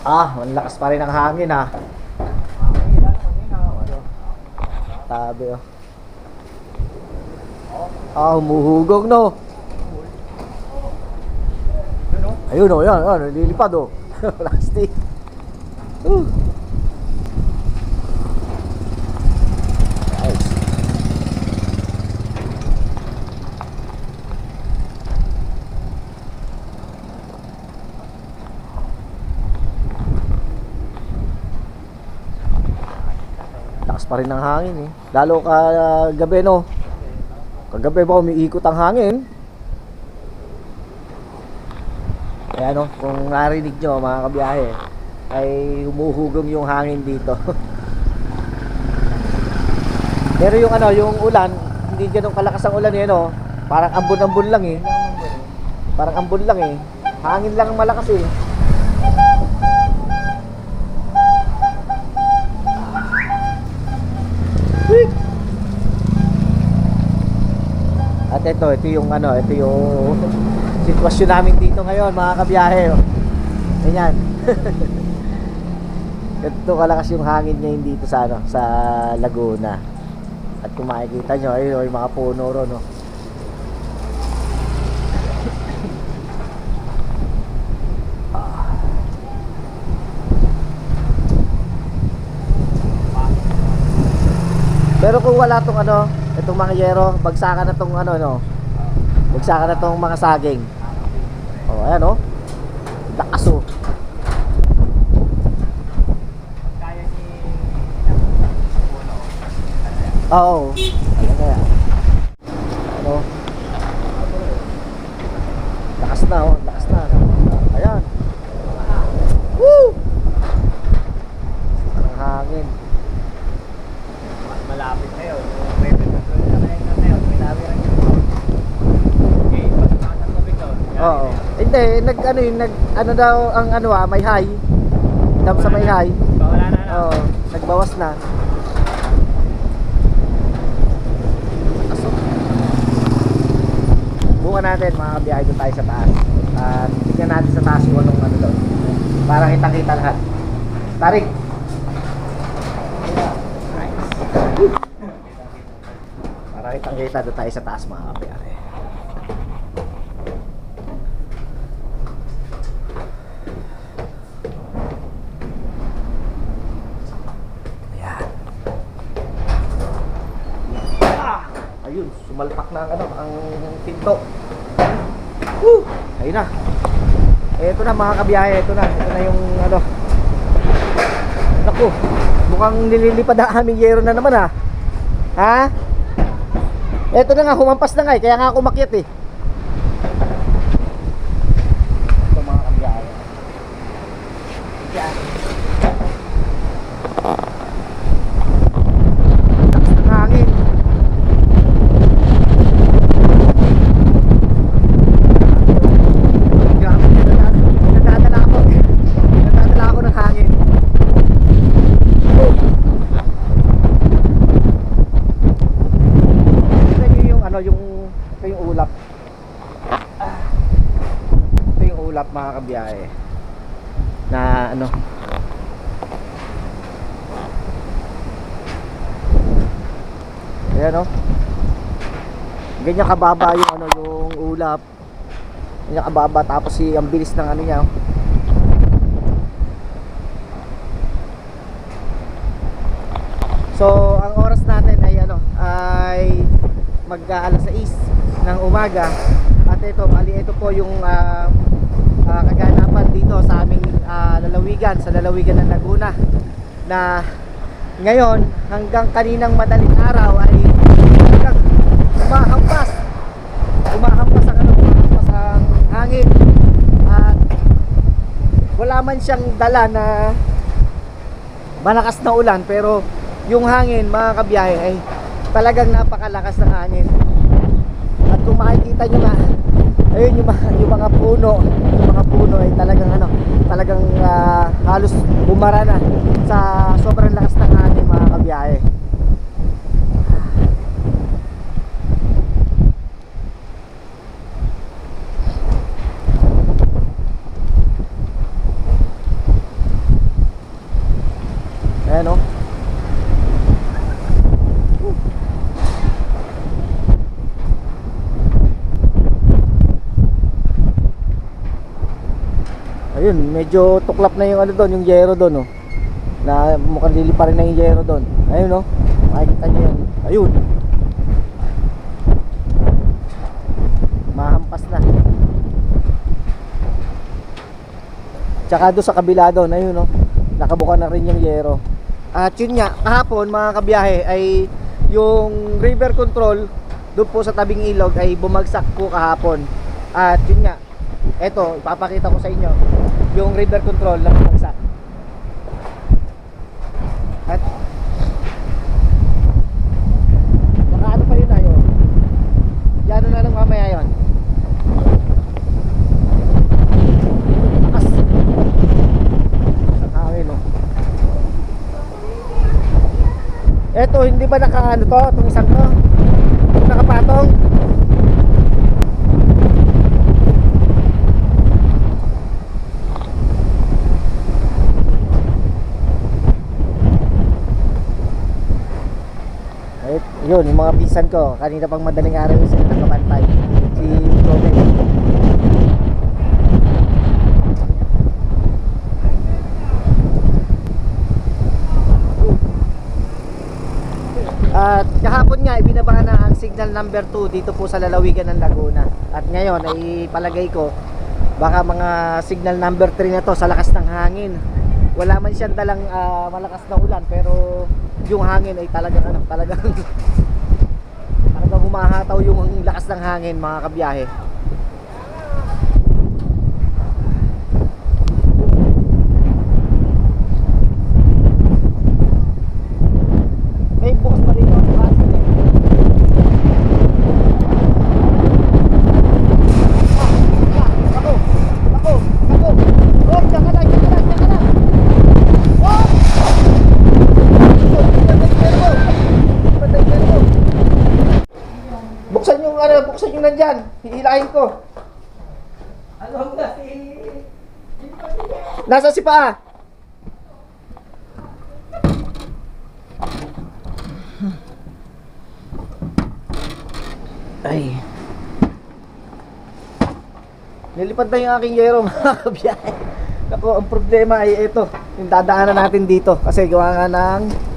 Ah, ang lakas pa rin ng hangin ah. Tabi oh. Ah, humuhugog no. Ayun oh, yan, yan, lilipad oh. Plastic. Uh. Nice. Lakas pa rin ng hangin eh. Lalo ka uh, gabi no. Kagabi ba umiikot ang hangin? Kaya no, kung narinig nyo mga kabiyahe, ay humuhugong yung hangin dito. Pero yung ano, yung ulan, hindi ganun kalakas ang ulan eh, no? Parang ambon-ambon lang eh. Parang ambon lang eh. Hangin lang ang malakas eh. At ito, ito yung ano, ito yung sitwasyon namin dito ngayon, mga kabiyahe. oh. Ganyan. Ito kalakas yung hangin ngayon dito sa ano, sa Laguna. At kung makikita nyo, ayun, oh, yung mga puno ron, no. Pero kung wala tong ano, itong mga yero, bagsakan na tong ano no. Bagsakan na tong mga saging. Oh, ayan oh. Lakas oh. Oo. Ayan na yan. Ano? Lakas na oh, lakas na. Ayan. Woo! Ang hangin. malapit na yun. Yung weather control na ngayon na ngayon, minabi lang yun. Okay, pag nakasang tubig doon. yan, Oo. yan. Hindi, nag ano yun, nag ano daw ang ano ah, may high. Dam sa may high. Bawala na na. Oo, nagbawas na. Pasok. Bukan natin mga kabiyahe doon tayo sa taas. At tignan natin sa taas kung anong ano doon. Para kitang-kita lahat. Tarik! Nice. Para kitang-kita doon tayo sa taas mga kabiyahe. Ayan. Ah! Ayun, sumalpak na ang ano, ang pinto. Woo! Ayun na. Ito na mga kabiyahe, ito na. Ito na yung ano. Naku, mukhang nililipad ang aming yero na naman ha. Ha? Ito na nga, humampas na nga eh. Kaya nga ako umakyat eh. Ito mga kabiyahe. Yan. Lakas ng hangin. Grabe, nadadala- nadadala ako. Nadadala ako ng hangin. Woo! Tignan niyo yung yung ito yung ulap. Ah. Ito yung ulap mga kabiyahe. Na ano, Ayan o. Ganyan kababa yung ano yung ulap. Ganyan kababa tapos si ang bilis ng ano niya. oh. So, ang oras natin ay ano ay mag alas 6 ng umaga. At ito, bali ito po yung ah, ah, kaganapan dito sa aming ah, lalawigan, sa lalawigan ng Laguna na ngayon hanggang kaninang madaling araw ay umahampas umahampas ang ano umahampas ang hangin at wala man siyang dala na malakas na ulan pero yung hangin mga kabiyahe ay talagang napakalakas ng hangin. At kung makikita nyo nga ayun yung mga, yung mga puno yung mga puno ay talagang ano talagang ah, halos bumara na sa sobrang lakas ng hangin mga kabiyahe Ayun, medyo tuklap na yung ano doon, yung yero doon, oh. Na mukhang lili pa rin na yung yero doon. Ayun, oh. Makikita nyo yan. Ayun. Mahampas na. Tsaka doon sa kabila doon, ayun, oh. Nakabuka na rin yung yero. At yun nga, kahapon mga kabiyahe ay yung river control doon po sa tabing ilog ay bumagsak po kahapon. At yun nga, eto, ipapakita ko sa inyo yung river control na bumagsak. At baka ano pa yun ayo? Yan na lang mamaya yun. Takas. Sa hangin, oh. Eto, hindi ba naka ano to? Itong isang to? Nakapatong? Eh, yun, yung mga pinsan ko, kanina pang madaling araw yung sila nakabantay. Si Jome. At kahapon nga, ibinaba na ang signal number 2 dito po sa lalawigan ng Laguna. At ngayon, ay palagay ko, baka mga signal number 3 na to sa lakas ng hangin. Wala man siyang dalang ah, malakas na ulan, pero yung hangin ay talagang ano, talagang humahataw yung lakas ng hangin mga kabiyahe. May bukas pa rin yung bukas. Ako! Ako! Ako! Oh, diyan ka lang, diyan ka lang, diyan ka lang! Oh! Buksan yung yung nandyan. Hihilahin ko. Ano ba si... Nasa si pa? Ay. Nilipad na yung aking yero mga kabiyahe. Ako, ang problema ay ito, yung dadaanan natin dito. Kasi gawa nga ng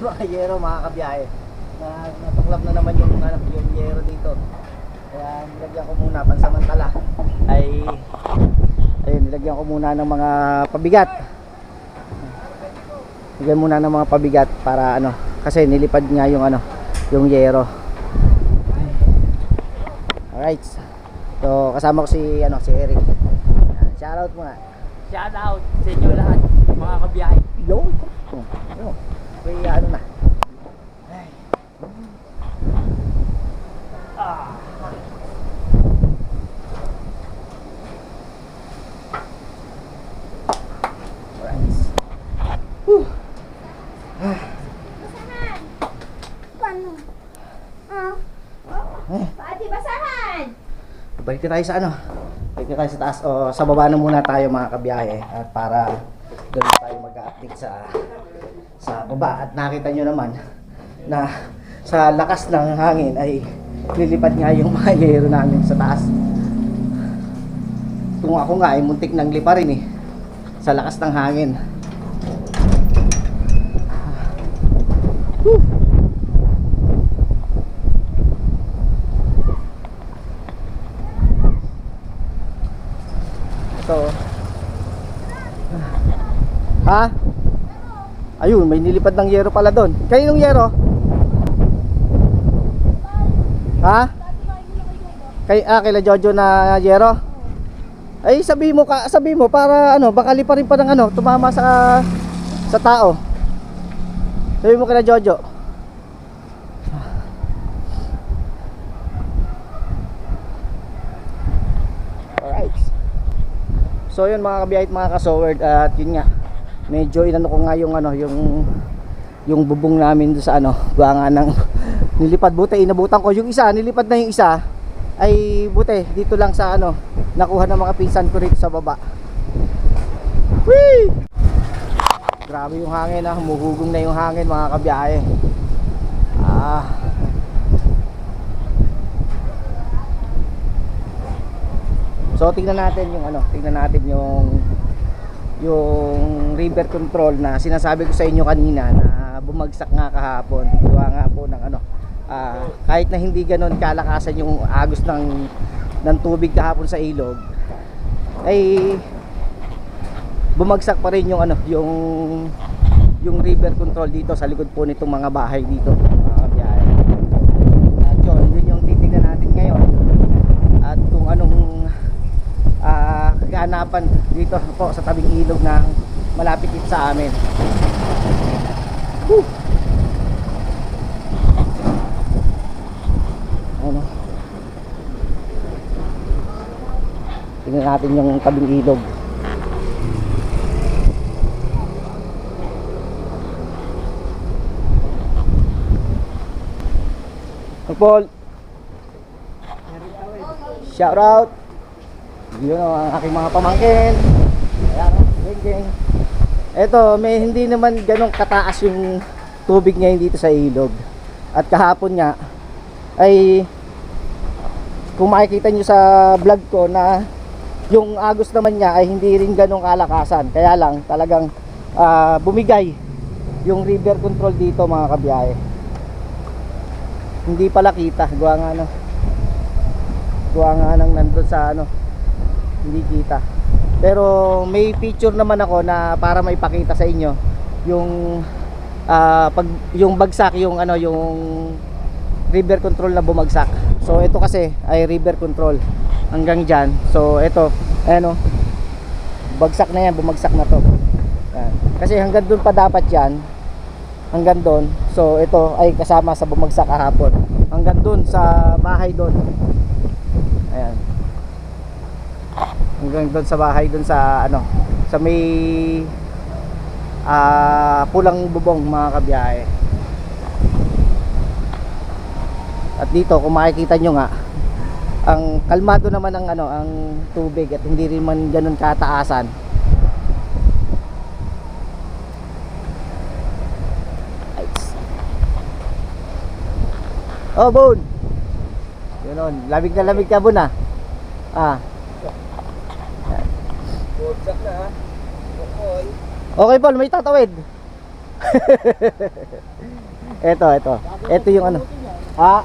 mga yero mga kabiyahe. Na natuklap na naman yung ano, yung yero dito. Kaya nilagyan ko muna pansamantala ay ayun nilagyan ko muna ng mga pabigat. Nilagyan muna ng mga pabigat para ano kasi nilipad nga yung ano yung yero. Alright. So kasama ko si ano si Eric. Shoutout muna. Shout out sa inyo lahat, mga kabiyahe. Yo. Oh. May ano na. Ay. Ah. Alright. Basahan! Paano? Ah? Pati basahan! Balik na tayo sa ano? Balik tayo sa taas. O sa baba na muna tayo mga kabiyahe. At para doon tayo mag-update sa sa baba. At nakita nyo naman na sa lakas ng hangin ay lilipad nga yung mga yero namin sa taas. Kung ako nga ay muntik nang lipa rin eh. Sa lakas ng hangin. Whew. Ito. Ha? Ayun, may nilipad ng yero pala doon. Kaninong yero? Ha? Kay ah, kay Jojo na yero? Ay, sabi mo ka, sabi mo para ano, baka lipa rin pa ng ano, tumama sa sa tao. Sabi mo kay Jojo. Alright. So yun mga kabiyahit mga kasoward at yun nga medyo inano ko nga yung ano yung yung bubong namin doon sa ano buwangan ng nilipad. Buti inabutan ko yung isa. Nilipad na yung isa. Ay buti dito lang sa ano nakuha ng mga pinsan ko rito sa baba. Whee! grabe yung hangin ah. Humuhugong na yung hangin mga kabiyahe. Ah. So tingnan natin yung ano, tingnan natin yung yung river control na sinasabi ko sa inyo kanina na bumagsak nga kahapon. Gawa nga po ng ano, ah, kahit na hindi ganoon kalakasan yung agos ng ng tubig kahapon sa ilog ay bumagsak pa rin yung ano, yung yung river control dito sa likod po nitong mga bahay dito. Mga kabiyahe. At yun, yun yung titingnan natin ngayon. At kung anong kaganapan dito po sa tabing ilog na malapit dito sa amin. Ano? Tingnan natin yung tabing ilog. Paul. Shout out. Yun ang aking mga pamangkin. Ayan, oh, geng geng. Ito, may hindi naman ganong kataas yung tubig ngayon dito sa ilog. At kahapon nga, ay kung makikita nyo sa vlog ko na yung agos naman niya ay hindi rin ganong kalakasan. Kaya lang, talagang ah, bumigay yung river control dito mga kabiyahe. Hindi pala kita, gawa nga no. Gawa nga nang nandun sa ano, hindi kita pero may picture naman ako na para maipakita sa inyo yung ah, pag yung bagsak yung ano yung river control na bumagsak. So ito kasi ay river control hanggang dyan. So ito ayan o bagsak na yan bumagsak na to. Yan. kasi hanggang doon pa dapat yan hanggang doon so ito ay kasama sa bumagsak kahapon. Hanggang doon sa bahay doon ayan hanggang doon sa bahay doon sa ano sa may ah, pulang bubong mga kabiyahe at dito kung makikita nyo nga ang kalmado naman ang ano ang tubig at hindi rin man ganun kataasan. Oh, Bon. Yun on. Lamig na lamig ka, Bon, ah. Ah. Bugsak na ha. Okay. Okay, Paul, may tatawid. Ito, ito. Ito yung ano. Ha?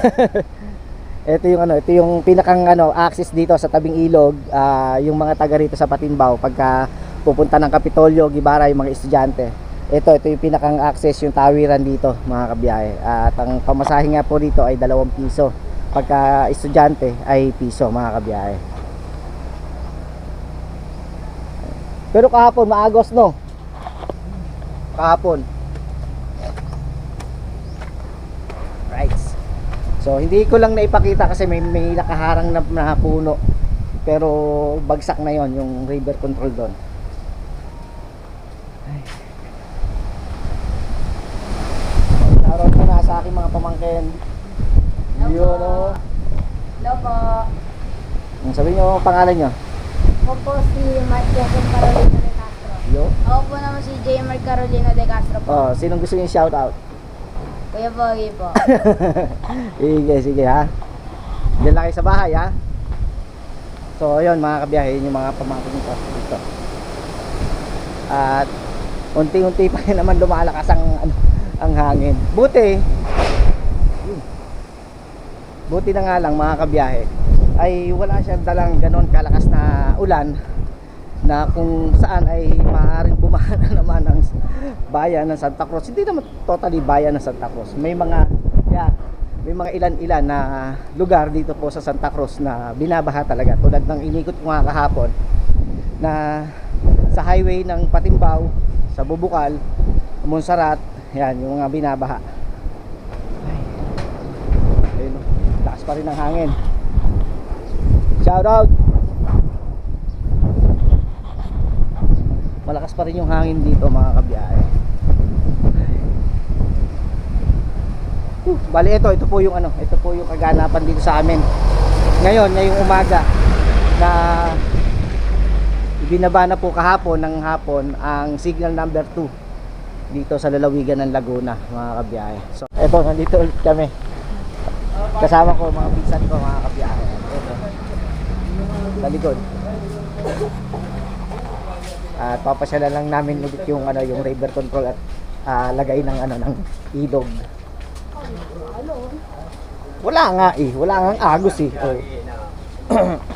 ito yung ano, ito yung pinakang ano access dito sa tabing ilog, ah, yung mga taga rito sa Patimbaw pagka pupunta ng Kapitolyo, Gibara yung mga estudyante. Ito, ito yung pinakang access yung tawiran dito, mga kabiyahe. At ang pamasahe nga po dito ay dalawang piso. Pagka estudyante ay piso, mga kabiyahe. Pero kahapon maagos no. Kahapon. Right. So hindi ko lang naipakita kasi may may nakaharang na, na puno. Pero bagsak na 'yon yung river control doon. Shoutout muna sa aking mga pamangkin. Yun oh. Hello po. Ang sabi niyo pangalan niyo? Ako po si Marquez Carolina de Castro. Yo. Ako po naman si Jamer Carolina de Castro po. Oh, sinong gusto niyo shout out? Kuya Pogi po. sige, sige ha. Diyan lang kayo sa bahay ha. So, ayun mga kabiyahe, yun yung mga pamangkin ko dito. At unti-unti pa rin naman lumalakas ang ano, ang hangin. Buti. Buti na nga lang mga kabiyahe ay wala siyang dalang ganon kalakas na ulan na kung saan ay maaaring bumaha na naman ang bayan ng Santa Cruz. Hindi naman totally bayan ng Santa Cruz. May mga yeah, may mga ilan-ilan na lugar dito po sa Santa Cruz na binabaha talaga. Tulad ng inikot ko nga kahapon na sa highway ng Patimbao, sa Bubukal, Monsarat, yan, yung mga binabaha. Ay. Ayun, lakas pa rin ang hangin. Shout out! malakas pa rin yung hangin dito mga kabiyahe Uh, bali ito, ito po yung ano, ito po yung kaganapan dito sa amin. Ngayon, ngayong umaga na ibinaba na po kahapon ng hapon ang signal number 2 dito sa lalawigan ng Laguna, mga kabiyahe. So, ito, nandito ulit kami. Kasama ko mga pinsan ko, mga kabiyahe. Sa likod. At papasyalan lang namin ulit yung ano, yung river control at ah, lagay ng ano ng ilog. Wala nga eh, wala nga agos eh. Oh.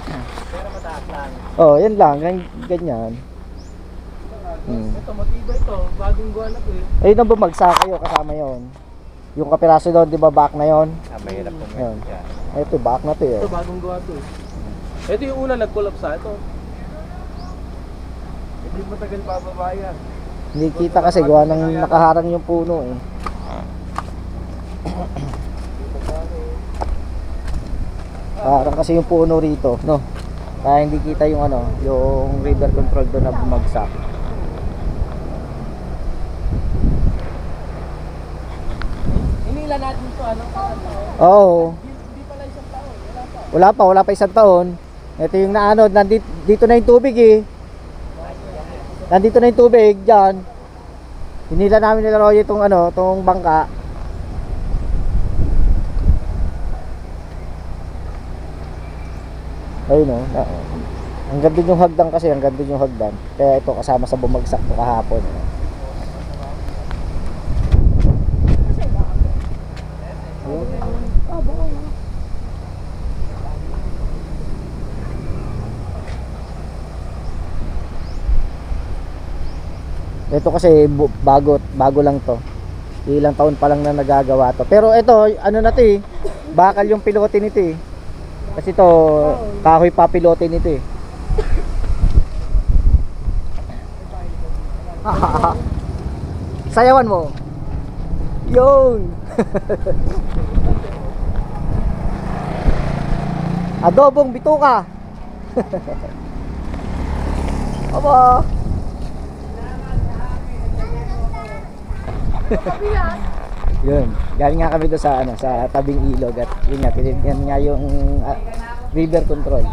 Oh, yan lang, gan- ganyan. Hmm. Ito, matibay ito. Bagong gawa na ito eh. Ayun ang bumagsak kayo kasama yon. Yung kapiraso doon, di ba back na yon? Ah, mahirap po. Yun. Ito, back na to eh. Ito, bagong gawa ito eh. Ito yung una nag-collapse sa ito. Hindi matagal bababa yan. Hindi kita kasi gawa ng nakaharang yung puno eh. Parang kasi yung puno rito, no? Kaya hindi kita yung ano, yung river control doon na bumagsak. Inila natin ito, ano? Oo. Hindi pala isang taon. Wala pa. Wala pa, wala pa isang taon. Ito yung naano, nandito dito na yung tubig eh. Nandito na yung tubig diyan. Hinila namin nila Roy itong ano, itong bangka. Ayun oh. Na, ang ganda yung hagdan kasi, ang ganda yung hagdan. Kaya ito kasama sa bumagsak to kahapon. Ito kasi bago bago lang to. Ilang taon pa lang na nagagawa to. Pero ito, ano na to eh. Bakal yung pilote nito eh. Kasi to kahoy pa pilote nito eh. Sayawan mo. Yun. Adobong bituka. Aba. Yun. Galing nga kami doon sa ano, sa tabing ilog at yun nga, tinignan nga yung ah, river control.